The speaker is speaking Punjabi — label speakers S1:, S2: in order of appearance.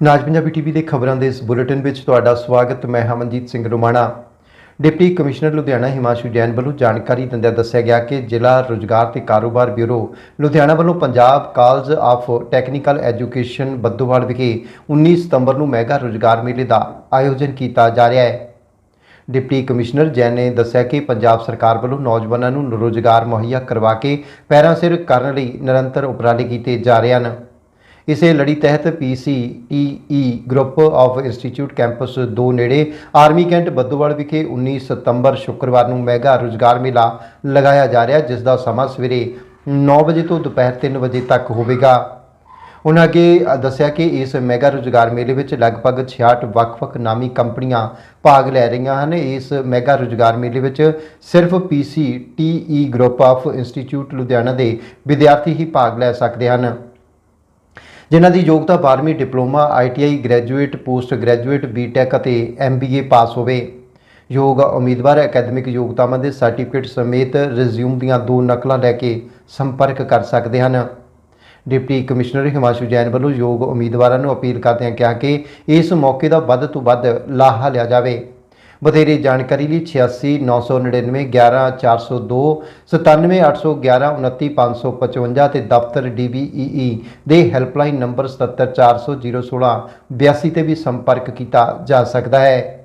S1: ਨਾਜ ਪੰਜਾਬੀ ਟੀਵੀ ਦੇ ਖਬਰਾਂ ਦੇ ਇਸ ਬੁਲੇਟਿਨ ਵਿੱਚ ਤੁਹਾਡਾ ਸਵਾਗਤ, ਮੈਂ ਹਮਨਜੀਤ ਸਿੰਘ ਰੋਮਾਣਾ। ਡਿਪਟੀ ਕਮਿਸ਼ਨਰ ਲੁਧਿਆਣਾ ਹਿਮਾਸ਼ੂ ਜੈਨ ਵੱਲੋਂ ਜਾਣਕਾਰੀ ਦਿੰਦਿਆਂ ਦੱਸਿਆ ਗਿਆ ਕਿ ਜ਼ਿਲ੍ਹਾ ਰੁਜ਼ਗਾਰ ਤੇ ਕਾਰੋਬਾਰ ਬਿਊਰੋ ਲੁਧਿਆਣਾ ਵੱਲੋਂ Punjab college of technical education Baddowal ਵਿਖੇ 19 ਸਤੰਬਰ ਨੂੰ ਮੈਗਾ ਰੁਜ਼ਗਾਰ ਮੇਲੇ ਦਾ ਆਯੋਜਨ ਕੀਤਾ ਜਾ ਰਿਹਾ ਹੈ। ਡਿਪਟੀ ਕਮਿਸ਼ਨਰ ਜੈਨ ਨੇ ਦੱਸਿਆ ਕਿ ਪੰਜਾਬ ਸਰਕਾਰ ਵੱਲੋਂ ਨੌਜਵਾਨਾਂ ਨੂੰ ਰੋਜ਼ਗਾਰ ਮੁਹੱਈਆ ਕਰਵਾ ਕੇ ਪੈਰਾਂ ਸਿਰ ਕਰਨ ਲਈ ਨਿਰੰਤਰ ਉਪਰਾਲੇ ਕੀਤੇ ਜਾ ਰਹੇ ਹਨ। ਇਸੇ ਲੜੀ ਤਹਿਤ PCTE group of institute campus 2 ਨੇੜੇ ਆਰਮੀ ਕੈਂਟ ਬੱਦੋਵਾਲ ਵਿਖੇ 19 ਸਤੰਬਰ ਸ਼ੁੱਕਰਵਾਰ ਨੂੰ ਮੈਗਾ ਰੁਜ਼ਗਾਰ ਮੇਲਾ ਲਗਾਇਆ ਜਾ ਰਿਹਾ, ਜਿਸ ਦਾ ਸਮਾਂ ਸਵੇਰੇ 9 ਵਜੇ ਤੋਂ ਦੁਪਹਿਰ 3 ਵਜੇ ਤੱਕ ਹੋਵੇਗਾ। ਉਹਨਾਂ ਅੱਗੇ ਦੱਸਿਆ ਕਿ ਇਸ ਮੈਗਾ ਰੁਜ਼ਗਾਰ ਮੇਲੇ ਵਿੱਚ ਲਗਭਗ 66 ਵੱਖ-ਵੱਖ ਨਾਮੀ ਕੰਪਨੀਆਂ ਭਾਗ ਲੈ ਰਹੀਆਂ ਹਨ। ਇਸ ਮੈਗਾ ਰੁਜ਼ਗਾਰ ਮੇਲੇ ਵਿੱਚ ਸਿਰਫ PCTE group of institute Ludhiana ਦੇ ਵਿਦਿਆਰਥੀ ਹੀ ਭਾਗ ਲੈ ਸਕਦੇ ਹਨ। ਜਿਨ੍ਹਾਂ ਦੀ ਯੋਗਤਾ 12ਵੀਂ diploma ITI graduate, post graduate, BTech ਅਤੇ ਐਮਬੀਏ ਪਾਸ ਹੋਵੇ। ਯੋਗ ਉਮੀਦਵਾਰ ਅਕੈਡਮਿਕ ਯੋਗਤਾਵਾਂ ਦੇ ਸਰਟੀਫਿਕੇਟ ਸਮੇਤ ਰਿਜ਼ਿਊਮ ਦੀਆਂ ਦੋ ਨਕਲਾਂ ਲੈ ਕੇ ਸੰਪਰਕ ਕਰ ਸਕਦੇ ਹਨ। ਡਿਪਟੀ ਕਮਿਸ਼ਨਰ ਹਿਮਾਸ਼ੂ ਜੈਨ ਵੱਲੋਂ ਯੋਗ ਉਮੀਦਵਾਰਾਂ ਨੂੰ ਅਪੀਲ ਕਰਦਿਆਂ ਕਿਹਾ ਕਿ ਇਸ ਮੌਕੇ ਦਾ ਵੱਧ ਤੋਂ ਵੱਧ ਲਾਹਾ ਲਿਆ ਜਾਵੇ। ਵਧੇਰੇ ਜਾਣਕਾਰੀ ਲਈ 869991 11402 97811 29555 ਤੇ ਦਫ਼ਤਰ DBEE ਦੇ ਹੈਲਪਲਾਈਨ ਨੰਬਰ 77400 82 ਤੇ ਵੀ ਸੰਪਰਕ ਕੀਤਾ ਜਾ ਸਕਦਾ ਹੈ।